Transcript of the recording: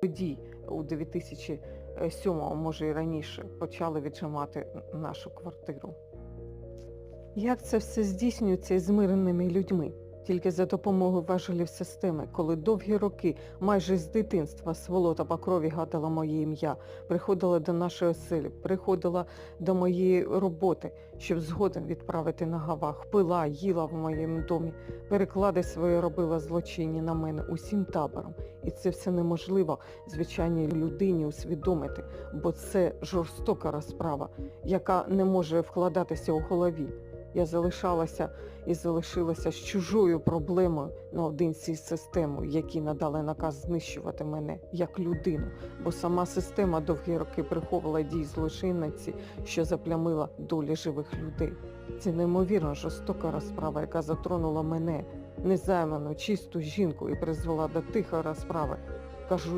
Тоді, у 2007-му, може і раніше, почали віджимати нашу квартиру. Як це все здійснюється з мирними людьми? Тільки за допомогою важелів системи, коли довгі роки, майже з дитинства, сволота по крові гадала моє ім'я, приходила до нашої оселі, приходила до моєї роботи, щоб згодом відправити на гавах, пила, їла в моєму домі, переклади свої робила злочинні на мене усім табором. І це все неможливо звичайній людині усвідомити, бо це жорстока розправа, яка не може вкладатися у голові. Я залишалася і залишилася з чужою проблемою наодинці з системою, які надали наказ знищувати мене як людину, бо сама система довгі роки приховувала дій злочинниці, що заплямила долі живих людей. Це неймовірно жорстока розправа, яка затронула мене, незайману, чисту жінку і призвела до тихої розправи. Кажуть,